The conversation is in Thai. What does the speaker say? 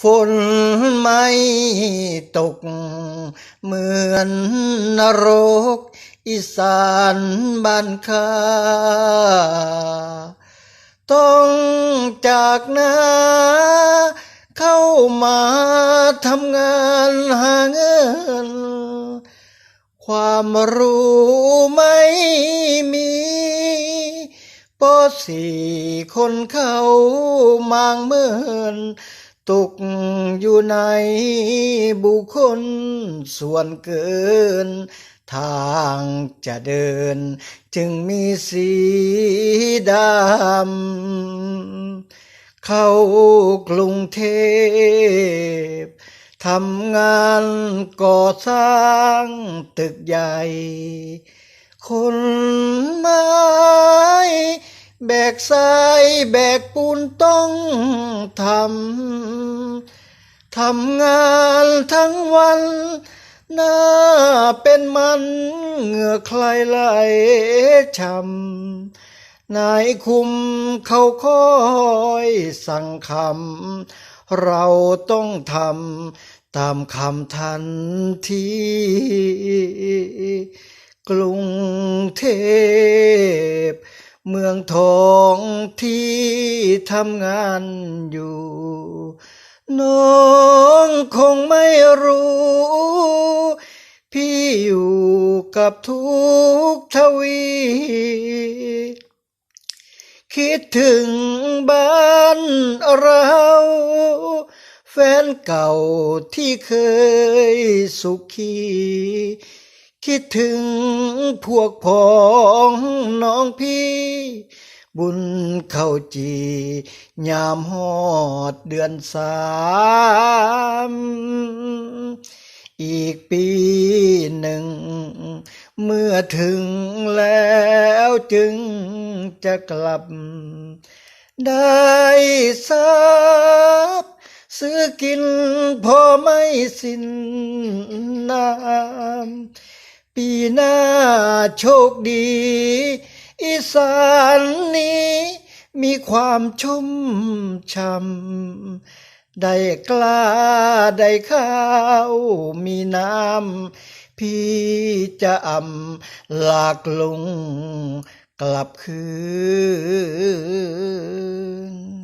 ฝนไม่ตก เหมือนนรก อีสานบ้านข้าต้องจากนาเข้ามาทำงานหาเงิน ความรู้ไม่มีปอสี่คนเข้ามางเมิน ตกอยู่ในบุคคลส่วนเกิน ทางจะเดิน จึงมีสีดำ เข้ากรุงเทพทำงานก่อสร้างตึกใหญ่ คนไม้ แบกทรายแบกปูนต้องทำ ทำงานทั้งวัน หน้าเป็นมันเหงื่อใครไหลช้ำนายคุมเขาคอยสั่งคำ เราต้องทำตามคำทันทีกรุงเทพ เมืองทองที่ทำงานอยู่ น้องคงไม่รู้ พี่อยู่กับทุกทวี คิดถึงบ้านเรา แฟนเก่าที่เคยสุขี คิดถึงพวกพ้องน้องพี่ บุญเข้าจี ยามหอดเดือนสามอีกปีหนึ่ง เมื่อถึงแล้วจึงจะกลับ ได้ทราบซื้อกินพอไม่สิ้นน้ำ ปีหน้าโชคดี อีสานนี้ มีความชุ่มช่ำได้กล้าได้ข้าวมีน้ำพี่จะอ่ำหลากลุงกลับคืน